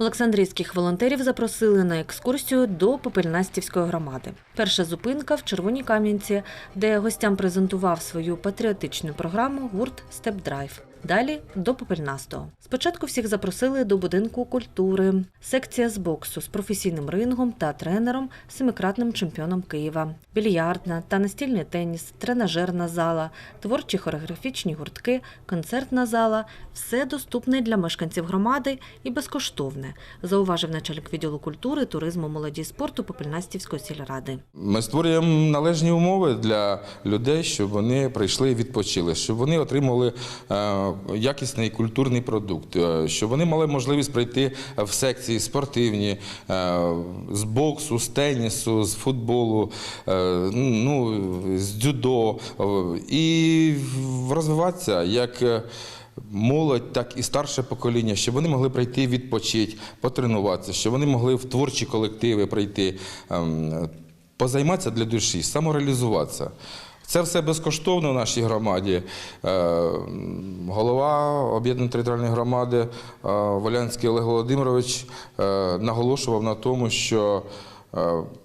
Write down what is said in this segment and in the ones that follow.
Олександрійських волонтерів запросили на екскурсію до Попельнастівської громади. Перша зупинка в Червоній Кам'янці, де гостям презентував свою патріотичну програму гурт Степдрайв. Далі до Попельнастого. Спочатку всіх запросили до будинку культури, секція з боксу з професійним рингом та тренером, семикратним чемпіоном Києва, більярдна та настільний теніс, тренажерна зала, творчі хореографічні гуртки, концертна зала все доступне для мешканців громади і безкоштовне, зауважив начальник відділу культури, туризму, молоді спорту Попельнастівської сільради. Ми створюємо належні умови для людей, щоб вони прийшли і відпочили, щоб вони отримали е, якісний культурний продукт, е, щоб вони мали можливість прийти в секції спортивні, е, з боксу, з тенісу, з футболу, е, ну, з дзюдо е, і розвиватися як. е, Молодь, так і старше покоління, щоб вони могли прийти відпочити, потренуватися, щоб вони могли в творчі колективи прийти, ем, позайматися для душі, самореалізуватися. Це все безкоштовно в нашій громаді. Е, Голова об'єднаної територіальної громади е, Волянський Олег Володимирович е, наголошував на тому, що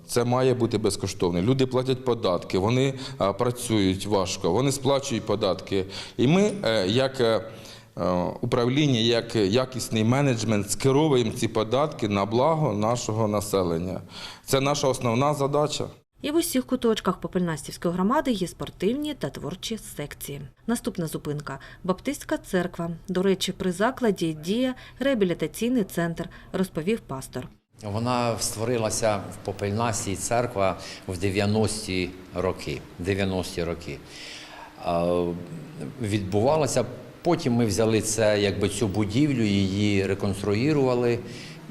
це має бути безкоштовно. Люди платять податки, вони працюють важко, вони сплачують податки. І ми, як управління, як якісний менеджмент, скеровуємо ці податки на благо нашого населення. Це наша основна задача. І в усіх куточках Попельнастівської громади є спортивні та творчі секції. Наступна зупинка Баптистська церква. До речі, при закладі діє реабілітаційний центр, розповів пастор. Вона створилася в Попельнасі церква в 90-ті роки. 90-ті роки. Відбувалося. Потім ми взяли це, якби цю будівлю, її реконструювали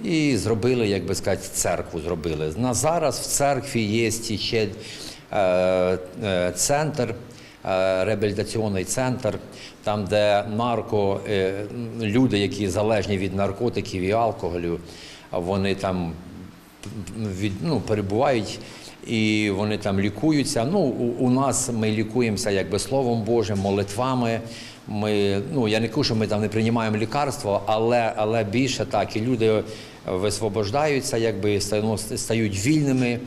і зробили, як би сказати, церкву зробили. На зараз в церкві є ще е, е, центр, е, реабілітаційний центр, там, де нарко, люди, які залежні від наркотиків і алкоголю, вони там від, ну, перебувають і вони там лікуються. Ну, у, у нас ми лікуємося якби Словом Божим, молитвами. Ми, ну, я не кажу, що ми там не приймаємо лікарство, але, але більше так, і люди висвобождаються, якби стають, стають вільними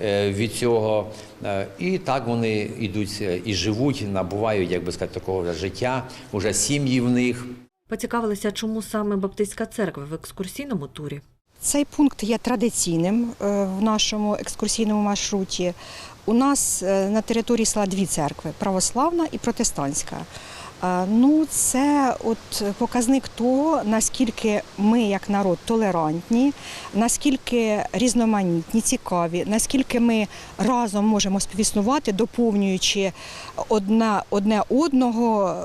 е, від цього. Е, І так вони йдуть е, і живуть, набувають, як би сказати, такого життя, вже сім'ї в них. Поцікавилися, чому саме Баптистська церква в екскурсійному турі. Цей пункт є традиційним е, в нашому екскурсійному маршруті. У нас е, на території села дві церкви православна і протестантська. Е, Ну, це от показник того, наскільки ми, як народ, толерантні, наскільки різноманітні, цікаві, наскільки ми разом можемо співіснувати, доповнюючи одна, одне одного,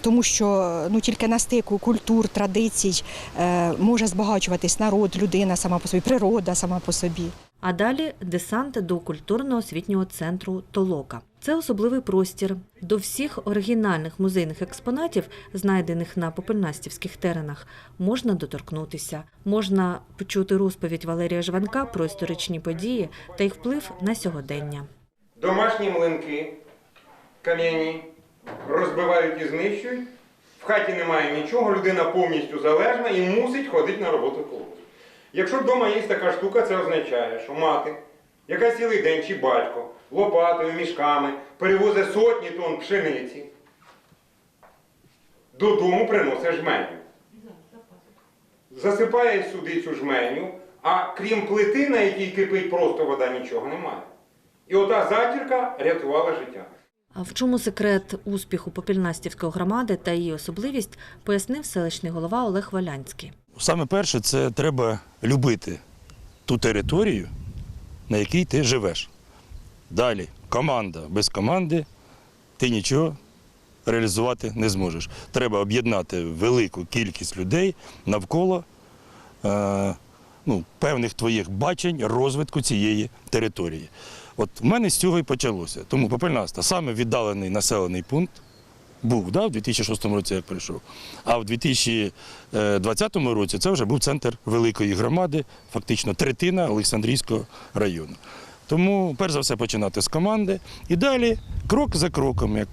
тому що ну, тільки на стику культур, традицій е, може збагачуватись народ, людина сама по собі, природа сама по собі. А далі десант до культурно-освітнього центру Толока. Це особливий простір. До всіх оригінальних музейних експонатів, знайдених на попельнастівських теренах, можна доторкнутися. Можна почути розповідь Валерія Жванка про історичні події та їх вплив на сьогодення. Домашні млинки, кам'яні, розбивають і знищують. В хаті немає нічого, людина повністю залежна і мусить ходити на роботу колгосп. Якщо вдома є така штука, це означає, що мати, яка цілий день чи батько лопатою, мішками перевозить сотні тонн пшениці, додому приносить жменю. Засипає сюди цю жменю, а крім плити, на якій кипить просто вода, нічого немає. І ота затірка рятувала життя. А в чому секрет успіху Попільнастівської громади та її особливість, пояснив селищний голова Олег Валянський. Саме перше, це треба любити ту територію, на якій ти живеш. Далі команда. Без команди ти нічого реалізувати не зможеш. Треба об'єднати велику кількість людей навколо е, ну, певних твоїх бачень розвитку цієї території. От в мене з цього і почалося. Тому Попельнаста саме віддалений населений пункт був да, в 2006 році, як прийшов. А в 2020 році це вже був центр великої громади, фактично третина Олександрійського району. Тому, перш за все, починати з команди і далі крок за кроком, як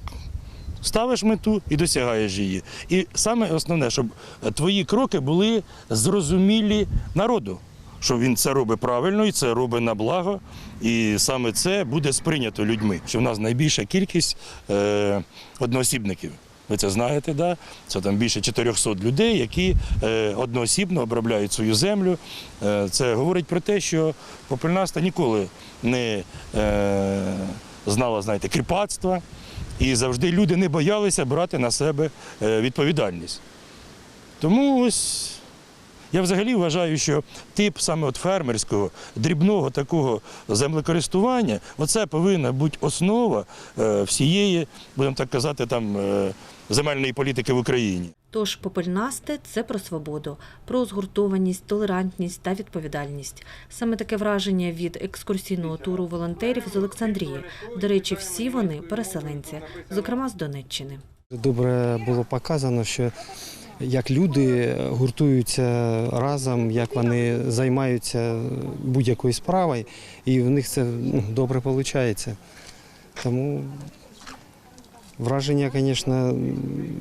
Ставиш мету і досягаєш її. І саме основне, щоб твої кроки були зрозумілі народу, що він це робить правильно і це робить на благо. І саме це буде сприйнято людьми. Що в нас найбільша кількість е, одноосібників. Ви це знаєте, да? це там більше 400 людей, які е, одноосібно обробляють свою землю. Е, це говорить про те, що Попельнаста ніколи не е, знала, знаєте, кріпацтва, і завжди люди не боялися брати на себе е, відповідальність. Тому ось я взагалі вважаю, що тип саме от фермерського, дрібного такого землекористування, оце повинна бути основа е, всієї, будемо так казати, там е, земельної політики в Україні. Тож попельнасти це про свободу, про згуртованість, толерантність та відповідальність. Саме таке враження від екскурсійного туру волонтерів з Олександрії. До речі, всі вони переселенці, зокрема з Донеччини. Добре було показано, що як люди гуртуються разом, як вони займаються будь-якою справою, і в них це ну, добре виходить. Тому враження, звісно,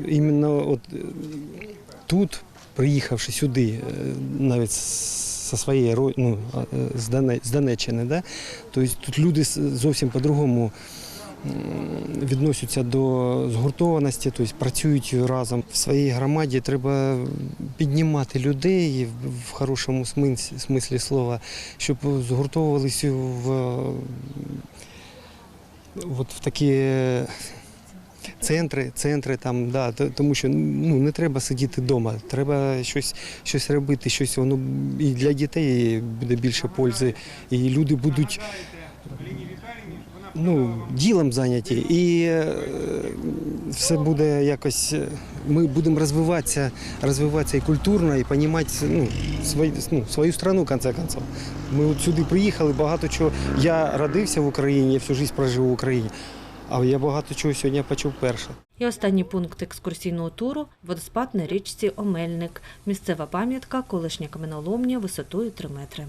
іменно от е, тут, приїхавши сюди, е, навіть зі своєї ну, з Донеччини, да? тобто тут люди зовсім по-другому відносяться до згуртованості, тобто працюють разом. В своїй громаді треба піднімати людей в хорошому смислі слова, щоб згуртовувалися в, от в такі центри, центри там, да, тому що ну, не треба сидіти вдома, треба щось, щось робити, щось воно і для дітей буде більше пользи, і люди будуть ну, ділом зайняті, і е, все буде якось. е, Ми будемо розвиватися, розвиватися і культурно, і розуміти ну, свою, ну, свою страну, в конце концов. Ми от сюди приїхали, багато чого. Я родився в Україні, я всю життя прожив в Україні, а я багато чого сьогодні почув перше. І останній пункт екскурсійного туру водоспад на річці Омельник. Місцева пам'ятка, колишня каменоломня висотою 3 метри.